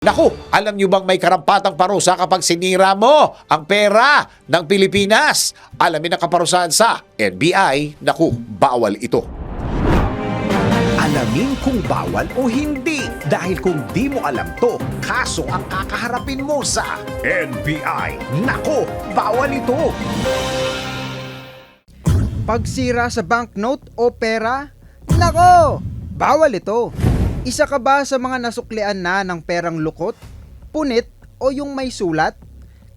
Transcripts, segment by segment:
Naku, alam nyo bang may karampatang parusa kapag sinira mo ang pera ng Pilipinas? Alamin ang kaparusahan sa NBI. Naku, bawal ito. Alamin kung bawal o hindi dahil kung di mo alam to, kaso ang kakaharapin mo sa NBI. Nako, bawal ito! Pagsira sa banknote o pera? Nako! Bawal ito! Isa ka ba sa mga nasuklian na ng perang lukot, punit o yung may sulat?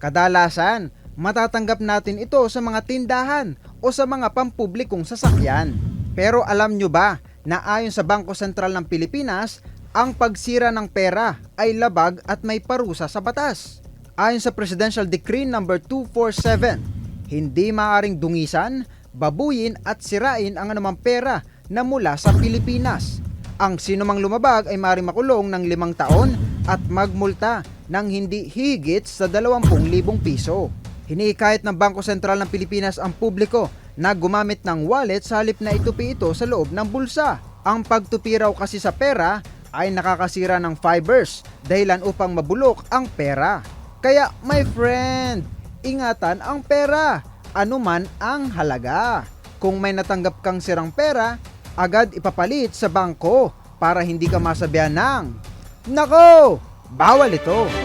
Kadalasan, matatanggap natin ito sa mga tindahan o sa mga pampublikong sasakyan. Pero alam nyo ba na ayon sa Bangko Sentral ng Pilipinas, ang pagsira ng pera ay labag at may parusa sa batas. Ayon sa Presidential Decree No. 247, hindi maaring dungisan, babuyin at sirain ang anumang pera na mula sa Pilipinas. Ang sinumang lumabag ay maaaring makulong ng limang taon at magmulta ng hindi higit sa 20,000 piso. Hinihikayat ng Bangko Sentral ng Pilipinas ang publiko na gumamit ng wallet sa halip na itupi ito sa loob ng bulsa. Ang pagtupi raw kasi sa pera ay nakakasira ng fibers dahilan upang mabulok ang pera. Kaya my friend, ingatan ang pera, anuman ang halaga. Kung may natanggap kang sirang pera, agad ipapalit sa bangko para hindi ka masabihan ng Nako! Bawal ito!